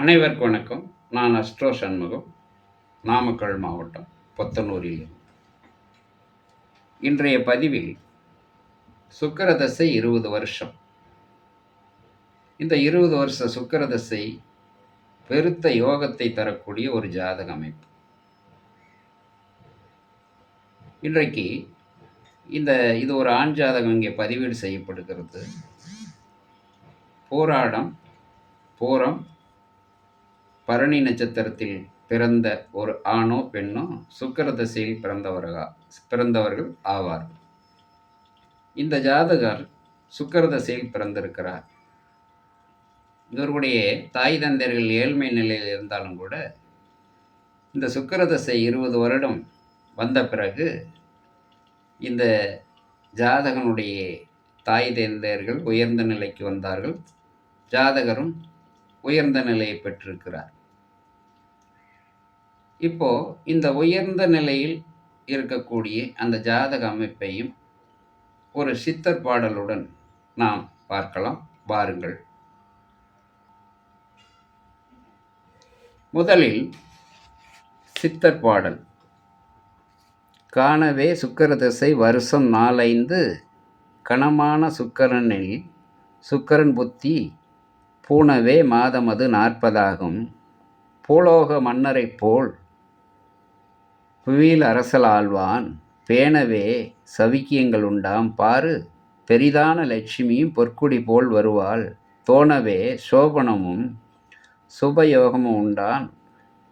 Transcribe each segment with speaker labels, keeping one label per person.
Speaker 1: அனைவருக்கும் வணக்கம். நான் அஸ்ட்ரோ சண்முகம் நாமக்கல் மாவட்டம் பொத்தனூரில். இன்றைய பதிவில் சுக்கரதசை இருபது வருஷம். இந்த இருபது வருஷ சுக்கரதசை பெருத்த யோகத்தை தரக்கூடிய ஒரு ஜாதக அமைப்பு. இன்றைக்கு இந்த இது ஒரு ஆண் ஜாதகம் இங்கே பதிவீடு செய்யப்படுகிறது. போராடம் போரம் பரணி நட்சத்திரத்தில் பிறந்த ஒரு ஆணோ பெண்ணோ சுக்கர தசையில் பிறந்தவர்களா பிறந்தவர்கள் ஆவார். இந்த ஜாதகர் சுக்கர தசையில் பிறந்திருக்கிறார். இவருடைய தாய் தந்தையர்கள் ஏழ்மை நிலையில் இருந்தாலும் கூட இந்த சுக்கர தசை இருபது வருடம் வந்த பிறகு இந்த ஜாதகனுடைய தாய் தந்தையர்கள் உயர்ந்த நிலைக்கு வந்தார்கள். ஜாதகரும் உயர்ந்த நிலையை பெற்றிருக்கிறார். இப்போ இந்த உயர்ந்த நிலையில் இருக்கக்கூடிய அந்த ஜாதக அமைப்பையும் ஒரு சித்தர் பாடலுடன் நாம் பார்க்கலாம். வாருங்கள். முதலில் சித்தர் பாடல். காணவே சுக்கர திசை வருஷம் நாலைந்து கணமான சுக்கரனில் சுக்கரன் புத்தி பூனவே மாதமது நாற்பதாகும். பூலோக மன்னரைப் போல் புவியில் அரசல் ஆழ்வான் பேணவே சவிக்கியங்கள் உண்டாம். பாரு பெரிதான லட்சுமியும் பொற்குடி போல் வருவாள். தோணவே சோபனமும் சுபயோகமும் உண்டான்.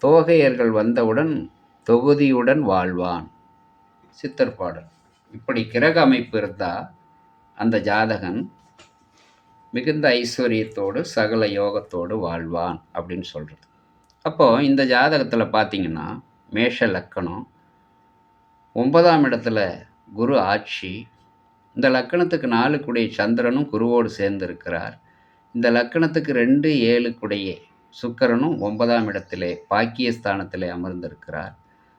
Speaker 1: தோகையர்கள் வந்தவுடன் தொகுதியுடன் வாழ்வான். சித்தர் பாடல். இப்படி கிரக அமைப்பு இருந்தால் அந்த ஜாதகன் மிகுந்த ஐஸ்வர்யத்தோடு சகல யோகத்தோடு வாழ்வான் அப்படின்னு சொல்கிறது அப்போது இந்த ஜாதகத்தில் பார்த்தீங்கன்னா மேஷ லக்கணம். ஒன்பதாம் இடத்துல குரு ஆட்சி. இந்த லக்கணத்துக்கு நாலுக்குடைய சந்திரனும் குருவோடு சேர்ந்திருக்கிறார். இந்த லக்கணத்துக்கு ரெண்டு ஏழுக்குடைய சுக்கரனும் ஒன்பதாம் இடத்திலே பாக்கியஸ்தானத்திலே அமர்ந்திருக்கிறார்.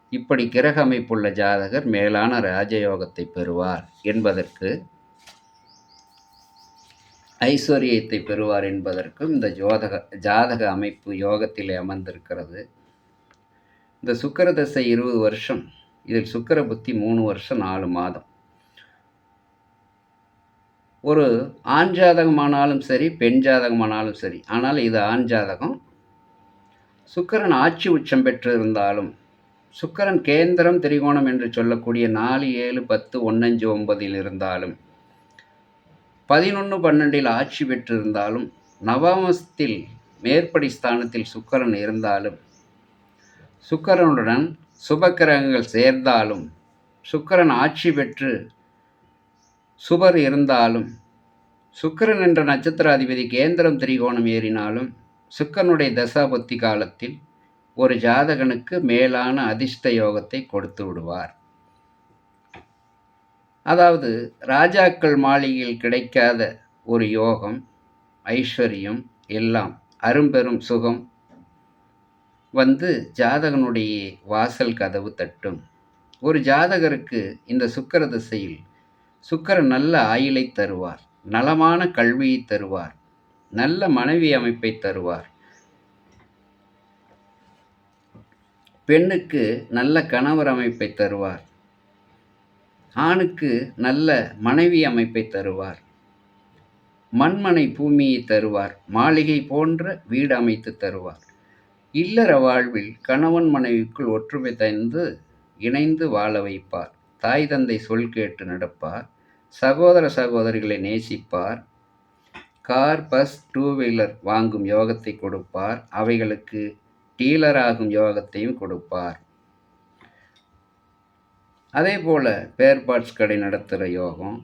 Speaker 1: இப்படி கிரக அமைப்புள்ள ஜாதகர் மேலான ராஜயோகத்தை பெறுவார் என்பதற்கு ஐஸ்வர்யத்தை பெறுவார் என்பதற்கும் இந்த ஜோதக ஜாதக அமைப்பு யோகத்தில் அமர்ந்திருக்கிறது. இந்த சுக்கர தசை இருபது வருஷம் இதில் சுக்கர புத்தி மூணு வருஷம் நாலு மாதம். ஒரு ஆண் ஜாதகமானாலும் சரி பெண் ஜாதகமானாலும் சரி ஆனால் இது ஆண் ஜாதகம். சுக்கரன் ஆட்சி உச்சம் பெற்றிருந்தாலும் சுக்கரன் கேந்திரம் திரிகோணம் என்று சொல்லக்கூடிய நாலு ஏழு பத்து ஒன்னஞ்சு ஒன்பதில் இருந்தாலும் பதினொன்று பன்னெண்டில் ஆட்சி பெற்றிருந்தாலும் நவமஸ்தில் மேற்படி ஸ்தானத்தில் சுக்கரன் இருந்தாலும் சுக்கரனுடன் சுபக்கிரகங்கள் சேர்ந்தாலும் சுக்கரன் ஆட்சி பெற்று சுபர் இருந்தாலும் சுக்கரன் என்ற நட்சத்திராதிபதி கேந்திரம் திரிகோணம் ஏறினாலும் சுக்கரனுடைய தசாபத்தி காலத்தில் ஒரு ஜாதகனுக்கு மேலான அதிர்ஷ்ட யோகத்தை கொடுத்து விடுவார். அதாவது ராஜாக்கள் மாளிகையில் கிடைக்காத ஒரு யோகம் ஐஸ்வர்யம் எல்லாம் அரும்பெரும் சுகம் வந்து ஜாதகனுடைய வாசல் கதவு தட்டும். ஒரு ஜாதகருக்கு இந்த சுக்கர திசையில் சுக்கரன் நல்ல ஆயிலை தருவார் நலமான கல்வியை தருவார் நல்ல மனைவி அமைப்பை தருவார். பெண்ணுக்கு நல்ல கணவர் அமைப்பை தருவார். ஆணுக்கு நல்ல மனைவி அமைப்பை தருவார். மண்மனை பூமியை தருவார் மாளிகை போன்ற வீடு அமைத்து தருவார். இல்லற வாழ்வில் கணவன் மனைவிக்குள் ஒற்றுமை தந்து இணைந்து வாழ வைப்பார். தாய் தந்தை சொல் கேட்டு நடப்பார். சகோதர சகோதரிகளை நேசிப்பார். கார் பஸ் டூ வீலர் வாங்கும் யோகத்தை கொடுப்பார். அவைகளுக்கு டீலராகும் யோகத்தையும் கொடுப்பார். அதே போல் பேர் பார்ட்ஸ் கடை நடத்துகிற யோகம்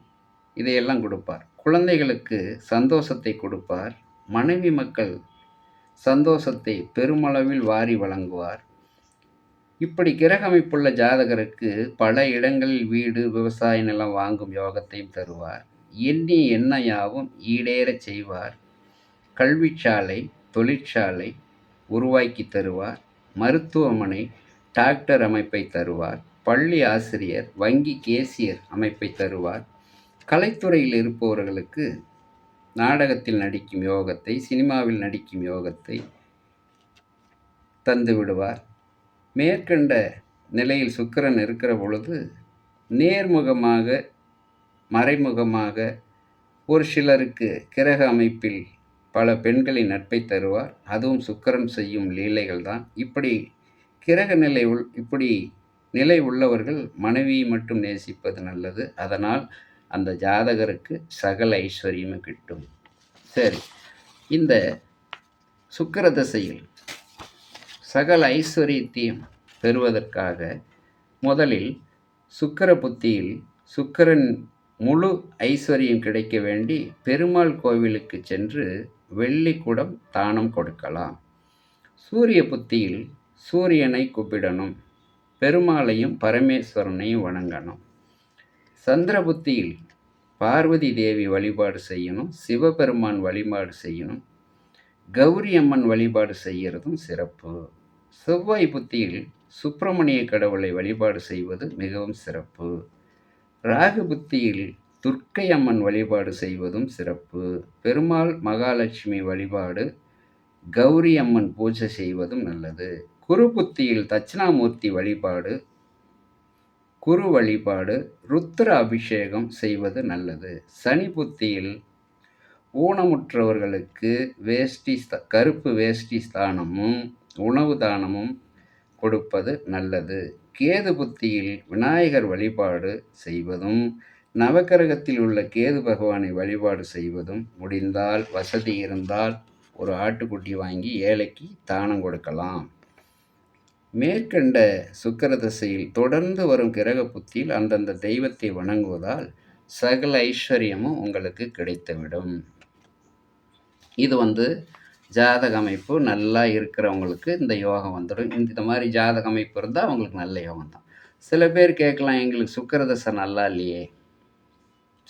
Speaker 1: இதையெல்லாம் கொடுப்பார். குழந்தைகளுக்கு சந்தோஷத்தை கொடுப்பார். மனைவி மக்கள் சந்தோஷத்தை பெருமளவில் வாரி வழங்குவார். இப்படி கிரகமைப்புள்ள ஜாதகருக்கு பல இடங்களில் வீடு விவசாய நிலம் வாங்கும் யோகத்தையும் தருவார். எண்ணி எண்ணையாவும் ஈடேறச் செய்வார். கல்விச்சாலை தொழிற்சாலை உருவாக்கி தருவார். மருத்துவமனை டாக்டர் அமைப்பை தருவார். பள்ளி ஆசிரியர் வங்கி கேசியர் அமைப்பை தருவார். கலைத்துறையில் இருப்பவர்களுக்கு நாடகத்தில் நடிக்கும் யோகத்தை சினிமாவில் நடிக்கும் யோகத்தை தந்து விடுவார். மேற்கண்ட நிலையில் சுக்கிரன் இருக்கிற பொழுது நேர்முகமாக மறைமுகமாக ஒரு சிலருக்கு கிரக அமைப்பில் பல பெண்களின் நட்பை தருவார். அதுவும் சுக்கிரன் செய்யும் லீலைகள் தான். இப்படி கிரக நிலை உள் இப்படி நிலை உள்ளவர்கள் மனைவியை மட்டும் நேசிப்பது நல்லது. அதனால் அந்த ஜாதகருக்கு சகல ஐஸ்வர்யமும் கிட்டும். சரி இந்த சுக்கிர தசையில் சகல ஐஸ்வர்யத்தையும் பெறுவதற்காக முதலில் சுக்கிர புத்தியில் சுக்கிரன் முழு ஐஸ்வர்யம் கிடைக்க வேண்டி பெருமாள் கோவிலுக்கு சென்று வெள்ளி குடம் தானம் கொடுக்கலாம். சூரிய புத்தியில் சூரியனை கூப்பிடணும். பெருமாளையும் பரமேஸ்வரனையும் வணங்கணும். சந்திரபுத்தியில் பார்வதி தேவி வழிபாடு செய்யணும் சிவபெருமான் வழிபாடு செய்யணும் கௌரி அம்மன் வழிபாடு செய்கிறதும் சிறப்பு. செவ்வாய் புத்தியில் சுப்பிரமணிய கடவுளை வழிபாடு செய்வது மிகவும் சிறப்பு. ராகு புத்தியில் துர்க்கை அம்மன் வழிபாடு செய்வதும் சிறப்பு. பெருமாள் மகாலட்சுமி வழிபாடு கௌரி அம்மன் பூஜை செய்வதும் நல்லது. குரு புத்தியில் தட்சிணாமூர்த்தி வழிபாடு குரு வழிபாடு ருத்ர அபிஷேகம் செய்வது நல்லது. சனி புத்தியில் ஊனமுற்றவர்களுக்கு வேஷ்டி ஸ்த- கருப்பு வேஷ்டி ஸ்தானமும் உணவு தானமும் கொடுப்பது நல்லது. கேது புத்தியில் விநாயகர் வழிபாடு செய்வதும் நவக்கிரகத்தில் உள்ள கேது பகவானை வழிபாடு செய்வதும் முடிந்தால் வசதி இருந்தால் ஒரு ஆட்டுக்குட்டி வாங்கி ஏழைக்கு தானம் கொடுக்கலாம். மேற்கண்ட சுக்கர திசையில் தொடர்ந்து வரும் கிரக புத்தியில் அந்தந்த தெய்வத்தை வணங்குவதால் சகல ஐஸ்வர்யமும் உங்களுக்கு கிடைத்துவிடும். இது வந்து ஜாதக அமைப்பு நல்லா இருக்கிறவங்களுக்கு இந்த யோகம் வந்துடும். இந்த மாதிரி ஜாதக அமைப்பு இருந்தால் அவங்களுக்கு நல்ல யோகம் தான். சில பேர் கேட்கலாம் எங்களுக்கு சுக்கிரதசை நல்லா இல்லையே.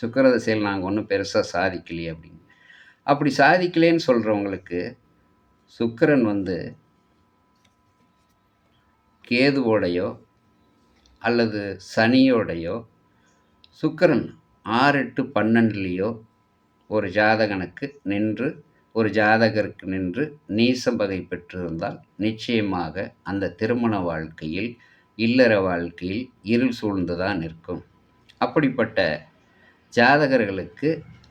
Speaker 1: சுக்கிரதசையில் நாங்கள் ஒன்றும் பெருசாக சாதிக்கலையே அப்படின்னு. அப்படி சாதிக்கலேன்னு சொல்கிறவங்களுக்கு சுக்கிரன் வந்து கேதுவோடையோ அல்லது சனியோடையோ சுக்கிரன் ஆறு எட்டு பன்னெண்டுலேயோ ஒரு ஜாதகனுக்கு நின்று ஒரு ஜாதகருக்கு நின்று நீசம் வகை பெற்றிருந்தால் நிச்சயமாக அந்த திருமண வாழ்க்கையில் இல்லற வாழ்க்கையில் இருள் சூழ்ந்து தான் நிற்கும். அப்படிப்பட்ட ஜாதகர்களுக்கு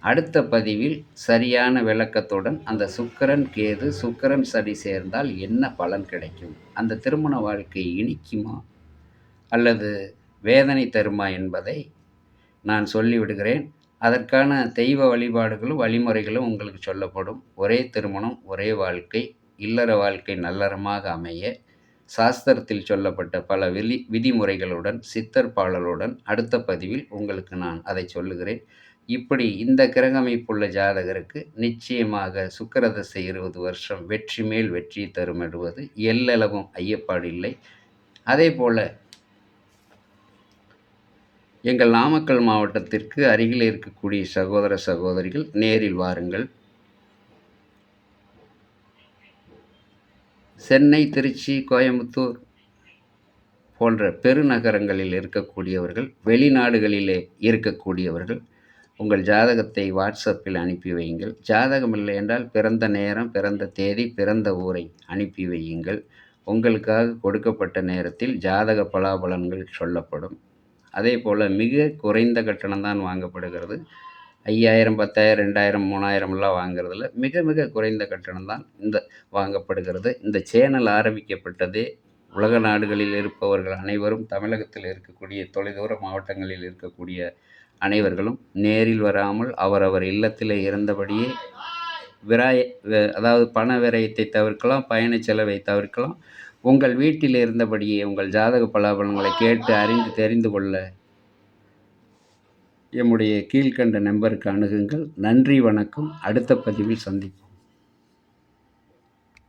Speaker 1: அடுத்த பதிவில் சரியான விளக்கத்துடன் அந்த சுக்கரன் கேது சுக்கரன் சரி சேர்ந்தால் என்ன பலன் கிடைக்கும்? அந்த திருமண வாழ்க்கை இனிக்குமா? அல்லது வேதனை தருமா என்பதை நான் சொல்லிவிடுகிறேன். அதற்கான தெய்வ வழிபாடுகளும் வழிமுறைகளும் உங்களுக்கு சொல்லப்படும். ஒரே திருமணம் ஒரே வாழ்க்கை இல்லற வாழ்க்கை நல்லறமாக அமைய சாஸ்திரத்தில் சொல்லப்பட்ட பல விதி விதிமுறைகளுடன் சித்தர் பாடலுடன் அடுத்த பதிவில் உங்களுக்கு நான் அதை சொல்லுகிறேன். இப்படி இந்த கிரகமைப்புள்ள ஜாதகருக்கு நிச்சயமாக சுக்கரதசை இருபது வருஷம் வெற்றி மேல் வெற்றி தருமிடுவது எல்லளவும் ஐயப்பாடில்லை அதே போல் எங்கள் நாமக்கல் மாவட்டத்திற்கு அருகில் இருக்கக்கூடிய சகோதர சகோதரிகள் நேரில் வாருங்கள். சென்னை திருச்சி கோயம்புத்தூர் போன்ற பெருநகரங்களில் இருக்கக்கூடியவர்கள் வெளிநாடுகளிலே இருக்கக்கூடியவர்கள் உங்கள் ஜாதகத்தை வாட்ஸ்அப்பில் அனுப்பி வையுங்கள். ஜாதகம் இல்லை என்றால் பிறந்த நேரம் பிறந்த தேதி பிறந்த ஊரை அனுப்பி வையுங்கள். உங்களுக்காக கொடுக்கப்பட்ட நேரத்தில் ஜாதக பலாபலன்கள் சொல்லப்படும். அதே போல் மிக குறைந்த கட்டணம் தான் வாங்கப்படுகிறது. ஐயாயிரம் பத்தாயிரம் ரெண்டாயிரம் மூணாயிரம்லாம் வாங்குறதில்ல மிக மிக குறைந்த கட்டணம் தான் இந்த வாங்கப்படுகிறது. இந்த சேனல் ஆரம்பிக்கப்பட்டதே உலக நாடுகளில் இருப்பவர்கள் அனைவரும் தமிழகத்தில் இருக்கக்கூடிய தொலைதூர மாவட்டங்களில் இருக்கக்கூடிய அனைவர்களும் நேரில் வராமல் அவரவர் இல்லத்தில் இருந்தபடியே விராய அதாவது பண விரயத்தை தவிர்க்கலாம் பயண செலவை தவிர்க்கலாம். உங்கள் வீட்டில் இருந்தபடியே உங்கள் ஜாதக பலாபலங்களை கேட்டு அறிந்து தெரிந்து கொள்ள எம்முடைய கீழ்க்கண்ட நம்பருக்கு அணுகுங்கள். நன்றி வணக்கம். அடுத்த பதிவில் சந்திப்போம்.